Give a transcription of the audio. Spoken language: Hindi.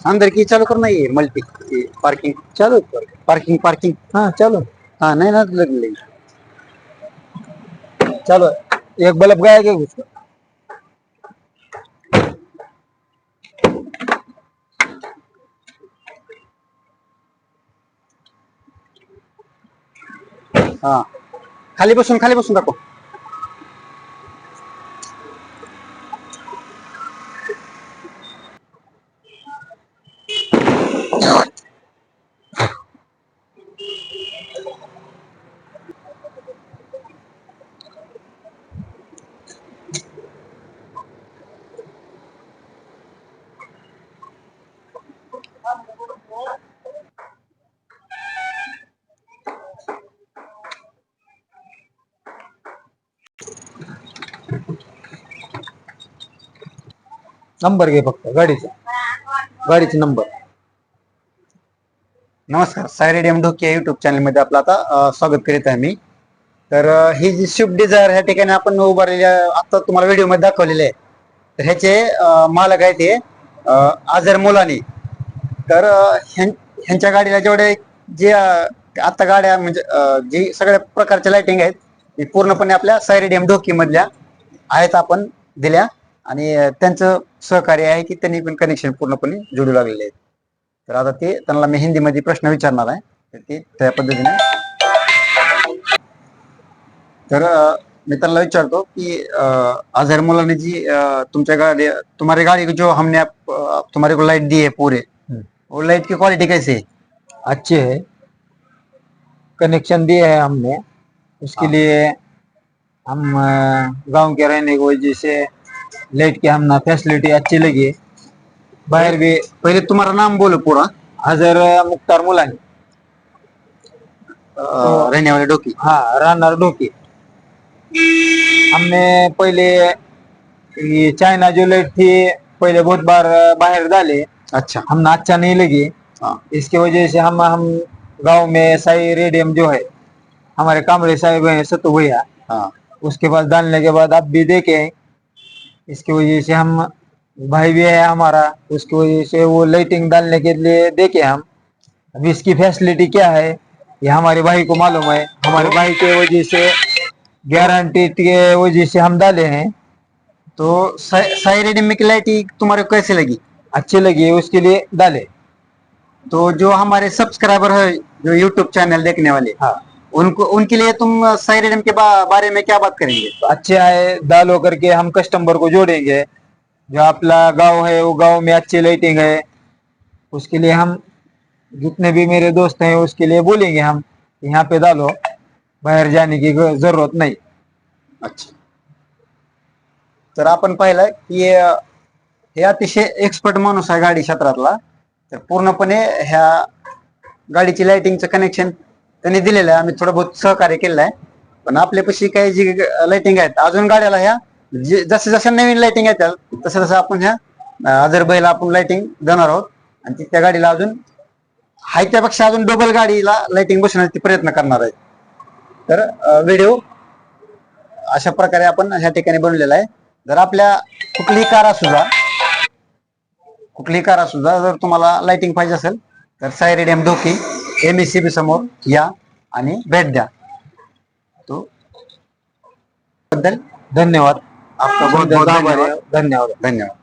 अंदर की चालू कर नाही मल्टी पार्किंग चालू पार्किंग पार्किंग हाँ चालू. हाँ नहीं ना लगले चलो. एक बल्ब गया क्या उसका. हा. खाली बसून खाली बसून दाखव. नंबर घे फक्त गाडीचा गाडीचा नंबर नमस्कार सायरेड एम ढोके या युट्यूब चॅनलमध्ये आपलं आता स्वागत करीत आहे मी. तर ही जी स्विफ्ट डिझायर ह्या ठिकाणी आपण उभारलेल्या आता तुम्हाला व्हिडिओमध्ये दाखवलेले आहे. तर ह्याचे मालक आहे ते आझर मुलानी. तर ह्यां- ह्यांच्या गाडीला जेवढे जे आता गाड्या म्हणजे जी सगळ्या प्रकारच्या लाइटिंग आहेत ती पूर्णपणे आपल्या सायरेड एम ढोकीमधल्या आहेत आपण दिल्या. आणि त्यांचं सहकार्य आहे की त्यांनी पण कनेक्शन पूर्णपणे जोडू लागलेले आहेत. तर आता ते त्यांना मी हिंदीमध्ये प्रश्न विचारणार आहे. तर ते त्या पद्धतीने. तर मी त्यांना विचारतो की अं, अजहर जी तुमच्या गाड़ी तुम्हारी गाड़ी को जो हमने आप- तुम्हारे को लाइट दी है पूरे हम्म। वो लाइट की क्वालिटी कैसे है? अच्छे है। कनेक्शन दिए है हमने। उसके हाँ। लिए हम गाँव के रहने को जैसे लाइट की हमने फैसिलिटी अच्छी लगी। बाहर भी पहले तुम्हारा नाम बोलो पूरा हजर मुख्तार मुलानी. अं, रहने वाले डोकी. हाँ रानर डोकी. हमने पहले ये चाइना जो लाइट थी पहले बहुत बार बाहर डाले अच्छा. हमने अच्छा नहीं लगी. हाँ. इसकी वजह से हम हम गाँव में साई रेडियम जो है हमारे कामरे साहिब हैं सतु भैया. हाँ. उसके बाद डालने के बाद आप भी देखे. इसकी वजह से हम भाई भी है हमारा उसकी वजह से वो लाइटिंग डालने के लिए देखे हम। अब इसकी फैसिलिटी क्या है ये हमारे भाई को मालूम है। हमारे भाई के वजह से गारंटी के वजह से हम डाले हैं। तो साई रेडियम की लाइट तुम्हारे को कैसे लगी? अच्छी लगी उसके लिए डाले। तो जो हमारे सब्सक्राइबर है जो यूट्यूब चैनल देखने वाले हाँ। उनको उनके लिए तुम साई रेडियम के बा, बारे में क्या बात करेंगे? तो अच्छे आए दाल करके हम कस्टमर को जोड़ेंगे। जो आपला गांव है वो गांव में अच्छी लाइटिंग है उसके लिए हम जितने भी मेरे दोस्त हैं उसके लिए बोलेंगे हम यहाँ पे डालो बाहर जाने की ग- जरूरत नहीं। अच्छा। तर आपण पाहिलं की अं, हे अतिशय एक्सपर्ट माणूस आहे गाडी क्षेत्रातला. तर पूर्णपणे ह्या गाडीची लाइटिंगचं कनेक्शन त्यांनी दिलेलं आहे. आम्ही थोडं बहुत सहकार्य केलेलं आहे. पण आपल्यापाशी काही जी लाइटिंग आहेत अजून गाड्याला ह्या जे- जसं जसं नवीन लाइटिंग येतात तसं तसं आपण ह्या अजर बैला आपण लाइटिंग देणार आहोत. आणि ती त्या गाडीला अजून हाय त्यापेक्षा अजून डबल गाडीला लाइटिंग बसवण्याचा प्रयत्न करणार आहे. तर व्हिडिओ अशा प्रकारे आपण ह्या ठिकाणी बनवलेला आहे. जर आपल्या कुठलीही कार असू द्या कुठलीही कार असू जर तुम्हाला लाइटिंग पाहिजे असेल तर सायरेडियम धोकी एम एस सी बी समोर या आणि भेट द्या. तो बद्दल धन्यवाद. आपका बहुत बहुत आभार धन्यवाद। है। धन्यवाद धन्यवाद